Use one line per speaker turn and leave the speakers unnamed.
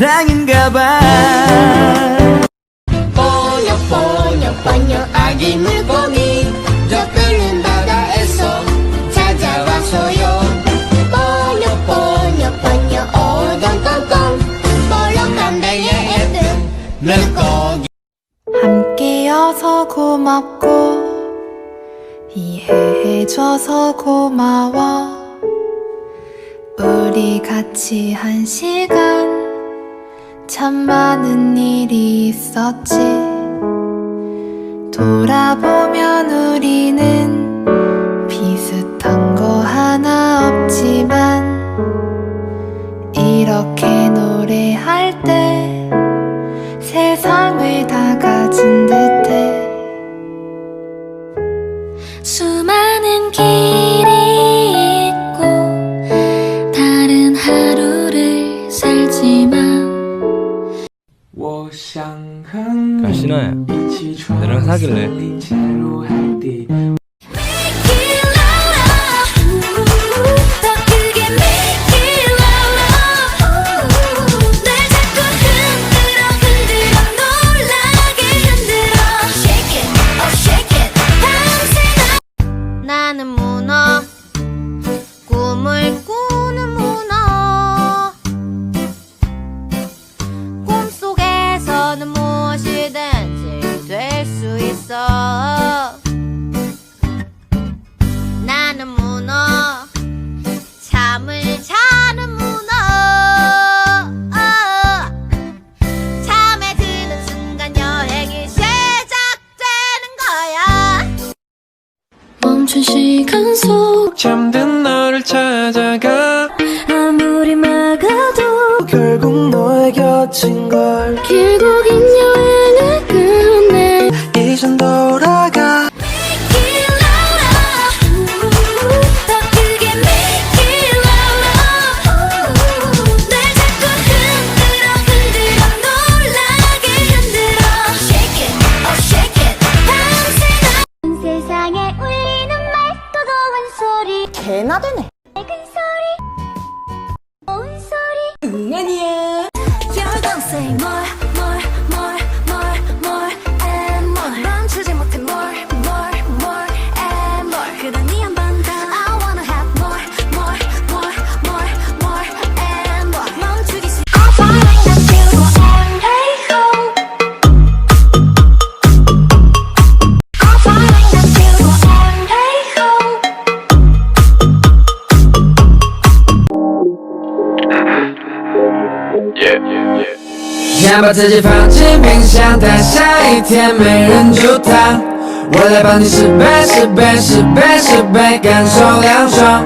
사랑인가 봐.
뽀녀 뽀녀 뽀녀 아기 물고기. 저 끓는 바다에서 찾아와서요. 뽀녀 뽀녀 뽀녀 오동 꽁꽁. 볼록한 배의 애들 물고기.
함께여서 고맙고 이해해줘서 고마워. 우리 같이 한 시간 참 많은 일이 있었지. 돌아보면 우리는 비슷한 거 하나 없지만 이렇게 노래할 때 세상을 다 가진 듯해. 수많은 길
당신은
나랑 사귈래?
멈춘 시간 속
잠든 너를 찾아가
아무리 막아도
결국 너의 곁인 걸
길고 개나 되네. 맑은 소리 고운 소리 응 아니야
yeah.
先把自己放进冰箱，等下一天没人阻挡。我来帮你十倍、十倍、十倍、十倍，感受凉爽。